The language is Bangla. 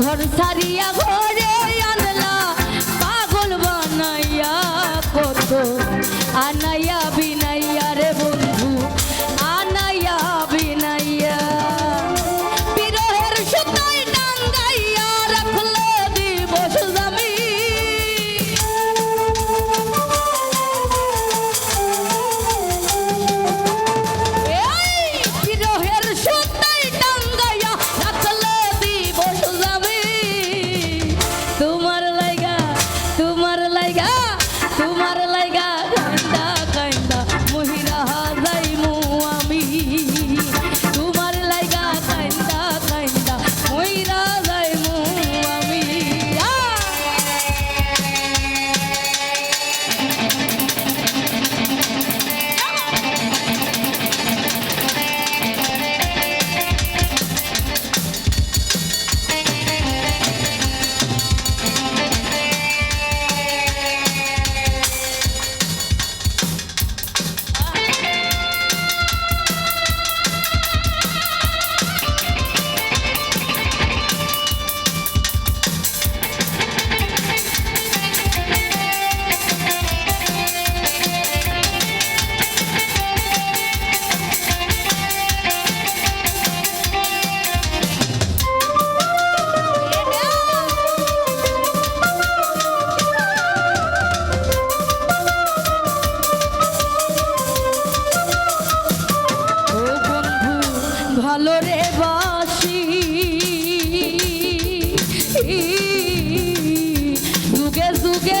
ঘর সারিয়া ঘর রে বাসি যুগে যুগে